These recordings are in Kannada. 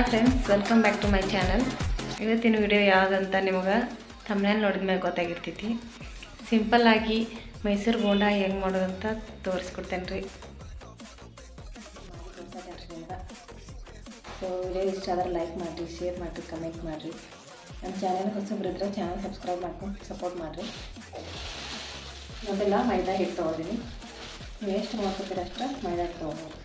Hi friends welcome back to my channel ಇವತ್ತಿನ ವಿಡಿಯೋ ಯಾವುದಂತ ನಿಮಗೆ ತಮ್ಮನೇಲಿ ನೋಡಿದ ಮೇಲೆ ಗೊತ್ತಾಗಿರ್ತೈತಿ. ಸಿಂಪಲ್ಲಾಗಿ ಮೈಸೂರು ಬೋಂಡ ಹೆಂಗೆ ಮಾಡೋದಂತ ತೋರಿಸ್ಕೊಡ್ತೇನೆ ರೀ. ಸೊ ವಿಡಿಯೋ ಇಷ್ಟ ಆದ್ರೆ ಲೈಕ್ ಮಾಡಿರಿ ಶೇರ್ ಮಾಡಿರಿ ಕಮೆಂಟ್ ಮಾಡಿರಿ. ನಮ್ಮ ಚಾನಲ್ ಹೊಸಬ್ರಿದ್ರೆ ಚಾನಲ್ ಸಬ್ಸ್ಕ್ರೈಬ್ ಮಾಡ್ಕೊಂಡು ಸಪೋರ್ಟ್ ಮಾಡಿರಿ. ಮೊದಲ ಮೈದಾ ಹಿಟ್ಟು ತೊಗೊಳ್ತೀನಿ ನೀವು ಎಷ್ಟು ಮಾಡ್ಕೊತೀರಷ್ಟು ಮೈದಾ ಹಿಟ್ಟು ತೊಗೊಬೋದು.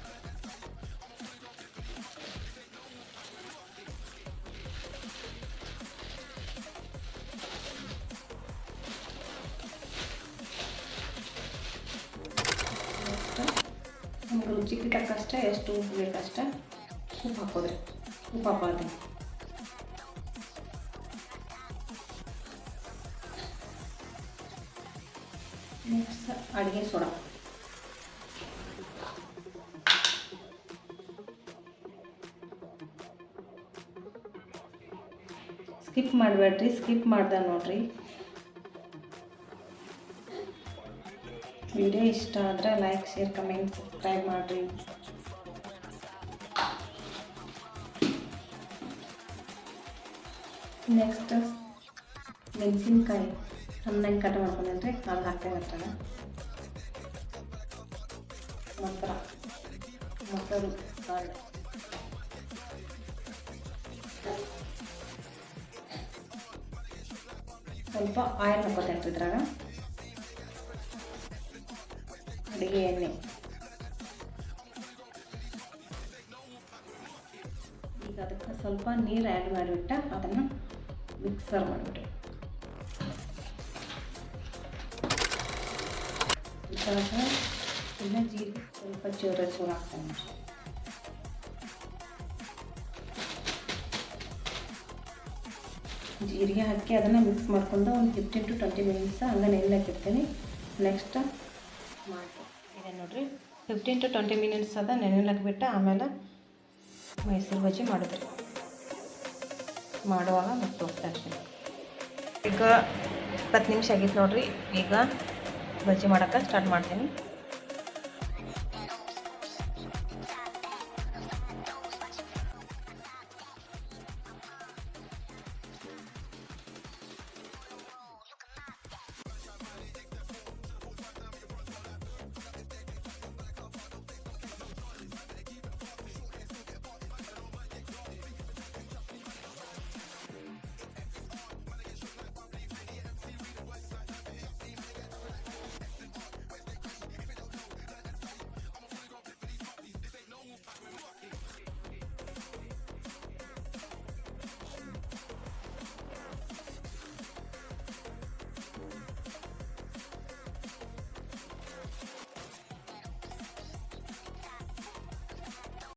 ರುಚಿಗೆ ತಕ್ಕಷ್ಟ ಎಷ್ಟು ಉಪ್ಪು ಬೇಕಷ್ಟ ಉಪ್ಪು ಹಾಕೋದ್ರಿ ಉಪ್ಪು ಹಾಕೋದ್ರಿ ನೆಕ್ಸ್ಟ್ ಅಡುಗೆ ಸೋಡಾ ಸ್ಕಿಪ್ ಮಾಡಬೇಡ್ರಿ ಸ್ಕಿಪ್ ಮಾಡ್ದೆ ನೋಡ್ರಿ ವಿಡಿಯೋ ಇಷ್ಟ ಆದರೆ ಲೈಕ್ ಶೇರ್ ಕಮೆಂಟ್ ಸಬ್ಸ್ಕ್ರೈಬ್ ಮಾಡಿರಿ. ನೆಕ್ಸ್ಟ್ ಮೆಣಸಿನ್ಕಾಯಿ. ಸಣ್ಣಗೆ ಕಟ್ ಮಾಡ್ಕೊಂಡ್ರಿ ಅದು ಹಾಕ್ತೇವೆ ಅಷ್ಟಾಗ ಮೊಸರ. ಮೊಸರು ಕಾಳು ಸ್ವಲ್ಪ ಆಯಿಲ್ ಹಾಕೋತಾ ಇದ್ರಾಗ. ಅಡುಗೆ ಎಣ್ಣೆ ಈಗ ಅದಕ್ಕೆ ಸ್ವಲ್ಪ ನೀರು ಆ್ಯಡ್ ಮಾಡಿಬಿಟ್ಟು ಅದನ್ನು ಮಿಕ್ಸರ್ ಇದ್ರಾಗ ಇನ್ನು ಜೀರಿಗೆ ಸ್ವಲ್ಪ ಚೂರ ಚೂರು ಹಾಕ್ತಾನೆ. ಜೀರಿಗೆ ಹಾಕಿ ಅದನ್ನು ಮಿಕ್ಸ್ ಮಾಡ್ಕೊಂಡು ಒಂದು ಫಿಫ್ಟೀನ್ ಟು ಟ್ವೆಂಟಿ ಮಿನಿಟ್ಸ್ ಹಂಗೆ ಹಾಕಿರ್ತೀನಿ ನೆಕ್ಸ್ಟ್ ಇದೆ ನೋಡ್ರಿ. ಫಿಫ್ಟೀನ್ ಟು ಟ್ವೆಂಟಿ ಮಿನಿಟ್ಸ್ ಅದ ನೆನೆಲಕ್ಕೆ ಬಿಟ್ಟು ಆಮೇಲೆ ಮೈಸೂರು ಬಜ್ಜಿ ಮಾಡಿದ್ರಿ ಮಾಡುವಾಗ ಮತ್ತೆ ತೋರಿಸ್ತಾ ಇರ್ತೀನಿ. ಈಗ ಇಪ್ಪತ್ತು ನಿಮಿಷ ಆಗಿತ್ತು ನೋಡಿರಿ. ಈಗ ಬಜ್ಜಿ ಮಾಡೋಕ್ಕೆ ಸ್ಟಾರ್ಟ್ ಮಾಡ್ತೀನಿ.